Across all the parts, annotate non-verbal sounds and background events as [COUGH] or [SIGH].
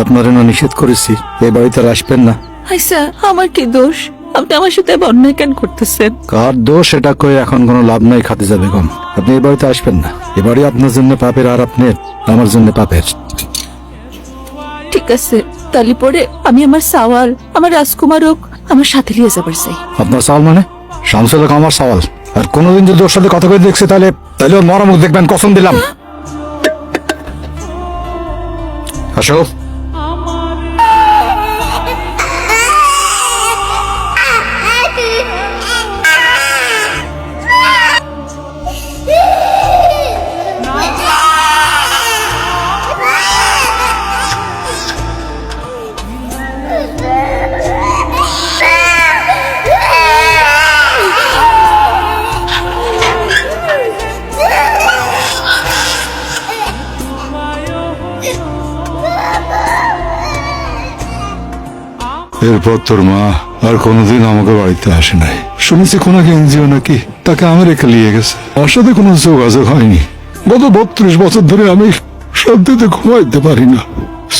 আপনারে না নিষেধ করেছি এই বাড়িতে আসবেন না। আইসা আমার কি দোষ? আপনি আমার সাথে অন্যায় কেন করতেছেন? কার দোষ এটা কয়ে এখন কোনো লাভ নাই খাতে যাবে কম আপনি এই বাড়িতে আসবেন না। এ বাড়ি আপনার জন্য পাপের আর আপনি আমার জন্য পাপের। ঠিক আছে তালি পরে আমি আমার সাওয়াল আমার রাজকুমারক আমার সাথে নিয়ে যাবার চাই। আপনার সওয়াল মানে? শামসুল হক আমার সওয়াল। আর কোনোদিন যদি ওর সাথে কথা কয়ে দেখছে তাহলে তাহলে ওর মরামুখ দেখবেন কসম দিলাম। আসো এরপর তোর মা আর কোনোদিন আমাকে বাড়িতে আসে নাই। শুনেছি কোনো এনজিও নাকি তাকে আমেরিকা নিয়ে গেছে। আমার সাথে কোনো যোগাযোগ হয়নি। গত বত্রিশ বছর ধরে আমি শান্তিতে ঘুমাইতে পারি না।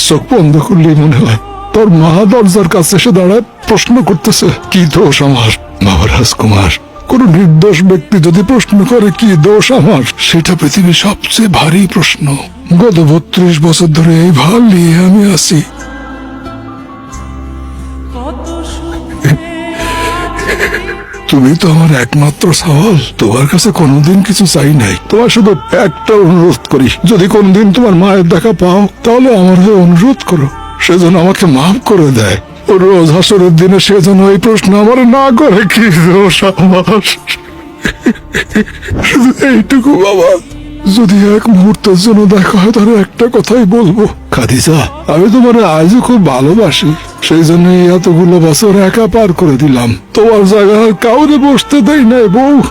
চোখ বন্ধ করলেই মনে হয় তোর মা দরজার কাছে এসে দাঁড়ায় প্রশ্ন করতেছে, কি দোষ আমার, বাবা রাজকুমার? কোন নির্দোষ ব্যক্তি যদি প্রশ্ন করে, কি দোষ আমার? সেটা পৃথিবীর সবচেয়ে ভারী প্রশ্ন। গত বত্রিশ বছর ধরে এই ভালো নিয়ে আমি আছি। [LAUGHS] তুমি তো আমার একমাত্র সওয়াল তোমার কাছে কোনোদিন কিছু চাই নাই। তোমার শুধু একটা অনুরোধ করি। যদি কোনদিন তোমার মায়ের দেখা পাও, তাহলে আমার হয়ে অনুরোধ করো। সে যেন আমাকে মাফ করে দেয়। রোজ হাসরের দিনে সে যেন এই প্রশ্ন আমার না করে, কি এইটুকু বাবা। যদি এক মুহূর্তের জন্য দেখা হয়, তাহলে একটা কথাই বলব। খাদিজা আমি তোমার আজও খুব ভালোবাসি। সেই জন্য এতগুলো বছর একা পার করে দিলাম। তোমার জায়গায় কাউরে বসতে দেই নাই বউ।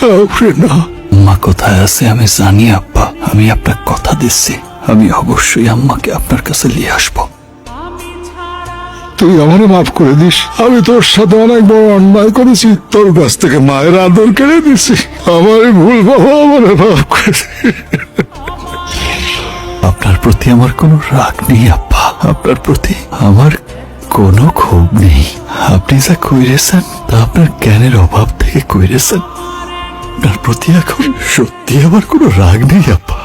কাউরে না। আম্মা কোথায় আছে আমি জানি আব্বা। আমি আপনার কথা দিচ্ছি। আমি অবশ্যই আম্মাকে আপনার কাছে নিয়ে আসব। তুই আমারে মাফ করে দিস। আমি তোর সাথে অনেক বড় অন্যায় করেছি। তোর কাছ থেকে মায়ের আদর কেড়ে দিছি আমার ভুল বাবা আমারে মাফ করে। আপনার প্রতি আমার কোনো রাগ নেই আপা আপনার প্রতি আমার কোনো ক্ষোভ নেই। আপনি যা কইরেছেন, তা আপনার জ্ঞানের অভাব থেকে কইরেছেন। আপনার প্রতি এখন সত্যি আমার কোনো রাগ নেই, আব্বা।